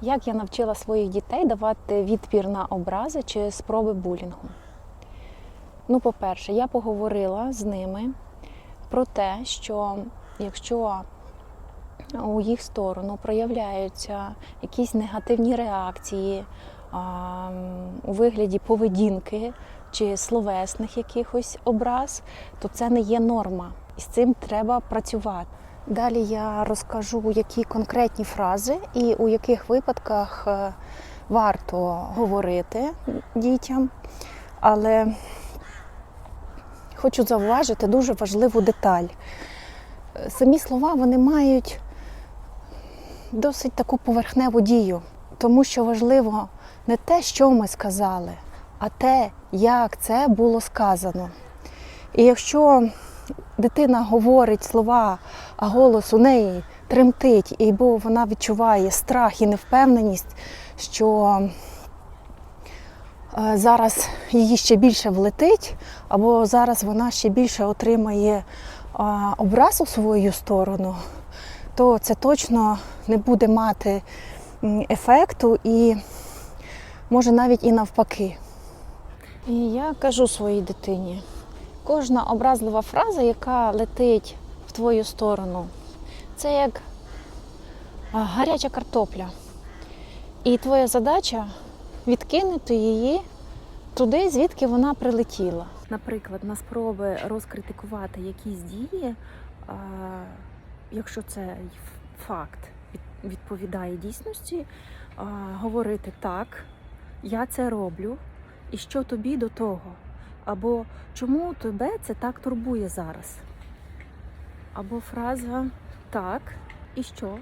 Як я навчила своїх дітей давати відпір на образи чи спроби булінгу? Ну, по-перше, я поговорила з ними про те, що якщо у їх сторону проявляються якісь негативні реакції а, у вигляді поведінки чи словесних якихось образ, то це не є норма, і з цим треба працювати. Далі я розкажу, які конкретні фрази і у яких випадках е, варто говорити дітям. Але хочу зауважити дуже важливу деталь. Е, Самі слова вони мають досить таку поверхневу дію, тому що важливо не те, що ми сказали, а те, як це було сказано. І якщо дитина говорить слова, а голос у неї тремтить, і бо вона відчуває страх і невпевненість, що е, зараз її ще більше влетить, або зараз вона ще більше отримає образ у свою сторону, то це точно не буде мати ефекту і може навіть і навпаки. І я кажу своїй дитині, кожна образлива фраза, яка летить в твою сторону, це як гаряча картопля. І твоя задача відкинути її туди, звідки вона прилетіла. Наприклад, на спроби розкритикувати якісь дії, якщо це факт відповідає дійсності, говорити так, я це роблю, і що тобі до того? Або чому тебе це так турбує зараз? Або фраза так, і що?